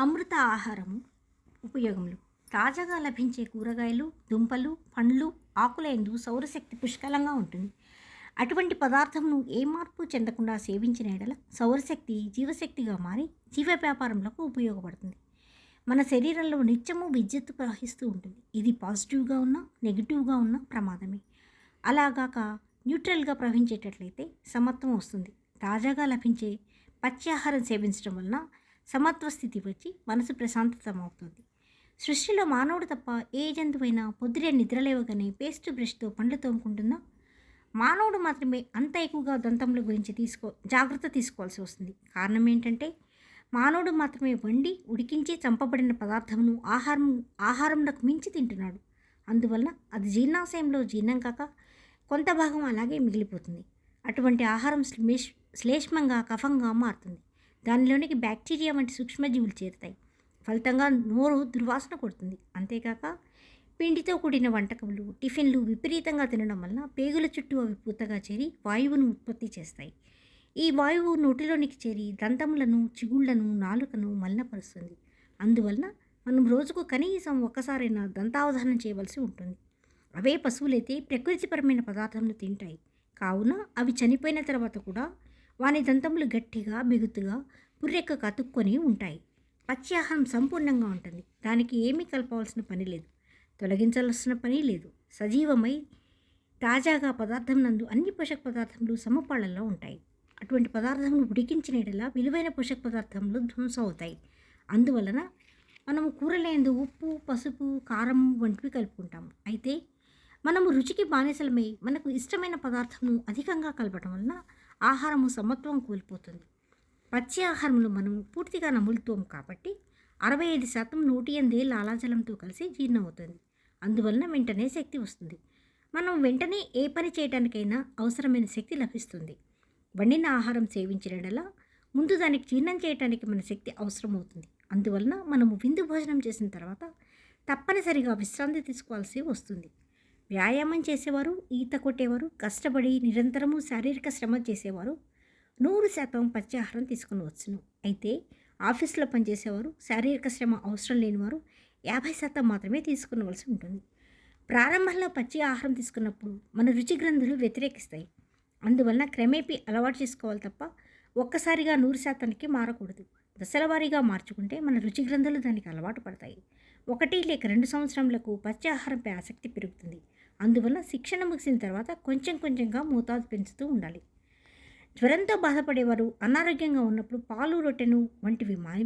అమృత ఆహారము ఉపయోగములు. తాజాగా లభించే కూరగాయలు దుంపలు పండ్లు ఆకులందు సౌరశక్తి పుష్కలంగా ఉంటుంది. అటువంటి పదార్థమును ఏ మార్పు చెందకుండా సేవించిన ఎడల సౌరశక్తి జీవశక్తిగా మారి జీవ వ్యాపారంలకు ఉపయోగపడుతుంది. మన శరీరంలో నిత్యము విద్యుత్ ప్రవహిస్తూ ఉంటుంది. ఇది పాజిటివ్గా ఉన్నా నెగిటివ్గా ఉన్న ప్రమాదమే. అలాగాక న్యూట్రల్గా ప్రవహించేటట్లయితే సమత్వం వస్తుంది. తాజాగా లభించే పచ్చి ఆహారం సేవించడం వలన సమత్వ స్థితి వచ్చి మనసు ప్రశాంతతమవుతుంది. సృష్టిలో మానవుడు తప్ప ఏ జంతువైనా పొద్దురే నిద్రలేవగానే పేస్ట్ బ్రష్తో పండ్లు తోముకుంటుందా? మానవుడు మాత్రమే అంత ఎక్కువగా దంతముల గురించి తీసుకో జాగ్రత్త తీసుకోవాల్సి వస్తుంది. కారణం ఏంటంటే మానవుడు మాత్రమే వండి ఉడికించి చంపబడిన పదార్థమును ఆహారం ఆహారంలకు మించి తింటున్నాడు. అందువల్ల అది జీర్ణాశయంలో జీర్ణం కాక కొంత భాగం అలాగే మిగిలిపోతుంది. అటువంటి ఆహారం శ్లేష్ శ్లేష్మంగా కఫంగా మారుతుంది. దానిలోనికి బ్యాక్టీరియా వంటి సూక్ష్మజీవులు చేరుతాయి. ఫలితంగా నోరు దుర్వాసన కొడుతుంది. అంతేకాక పిండితో కూడిన వంటకములు టిఫిన్లు విపరీతంగా తినడం వల్ల పేగుల చుట్టూ అవి పూతగా చేరి వాయువును ఉత్పత్తి చేస్తాయి. ఈ వాయువు నోటిలోనికి చేరి దంతములను చిగుళ్ళను నాలుకను మలినపరుస్తుంది. అందువలన మనం రోజుకు కనీసం ఒక్కసారైనా దంతావధానం చేయవలసి ఉంటుంది. అవే పశువులైతే ప్రకృతిపరమైన పదార్థములు తింటాయి. కావున అవి చనిపోయిన తర్వాత కూడా వాని దంతములు గట్టిగా బిగుతుగా పుర్రెక్క కతుక్కొని ఉంటాయి. పచ్చి ఆహారం సంపూర్ణంగా ఉంటుంది. దానికి ఏమీ కలపవలసిన పని లేదు. తొలగించాల్సిన పని లేదు. సజీవమై తాజాగా పదార్థం నందు అన్ని పోషక పదార్థములు సమపాళ్ళలో ఉంటాయి. అటువంటి పదార్థములు ఉడికించిన ఎడల విలువైన పోషక పదార్థములు ధ్వంసం అవుతాయి అందువలన మనము కూరలేందు ఉప్పు పసుపు కారం వంటివి కలుపుకుంటాము. అయితే మనము రుచికి బానిసలమై మనకు ఇష్టమైన పదార్థమును అధికంగా కలపటం వలన ఆహారము సమత్వం కోల్పోతుంది. పచ్చి ఆహారంలో మనం పూర్తిగా నములుతాం కాబట్టి అరవై ఐదు శాతం నూటి ఎనిమిది లాలాజలంతో కలిసి జీర్ణమవుతుంది. అందువలన వెంటనే శక్తి వస్తుంది. మనం వెంటనే ఏ పని చేయడానికైనా అవసరమైన శక్తి లభిస్తుంది. వండిన ఆహారం సేవించినడలా ముందు దానికి జీర్ణం చేయడానికి మన శక్తి అవసరమవుతుంది. అందువలన మనము విందు భోజనం చేసిన తర్వాత తప్పనిసరిగా విశ్రాంతి తీసుకోవాల్సి వస్తుంది. వ్యాయామం చేసేవారు ఈత కొట్టేవారు కష్టపడి నిరంతరము శారీరక శ్రమ చేసేవారు. నూరు శాతం పచ్చి ఆహారం తీసుకుని వచ్చును అయితే ఆఫీస్లో పనిచేసేవారు శారీరక శ్రమ అవసరం లేనివారు యాభై శాతం మాత్రమే తీసుకునవలసి ఉంటుంది. ప్రారంభంలో పచ్చి ఆహారం తీసుకున్నప్పుడు మన రుచి గ్రంథులు వ్యతిరేకిస్తాయి. అందువలన క్రమేపీ అలవాటు చేసుకోవాలి తప్ప ఒక్కసారిగా నూరు శాతానికి మారకూడదు. దశల వారీగా మార్చుకుంటే మన రుచి గ్రంథులు దానికి అలవాటు పడతాయి. ఒకటి లేక రెండు సంవత్సరములకు పచ్చి ఆహారంపై ఆసక్తి పెరుగుతుంది. అందువల్ల శిక్షణ ముగిసిన తర్వాత కొంచెం కొంచెంగా మోతాదు పెంచుతూ ఉండాలి. జ్వరంతో బాధపడేవారు అనారోగ్యంగా ఉన్నప్పుడు పాలు రొట్టెను వంటివి మాని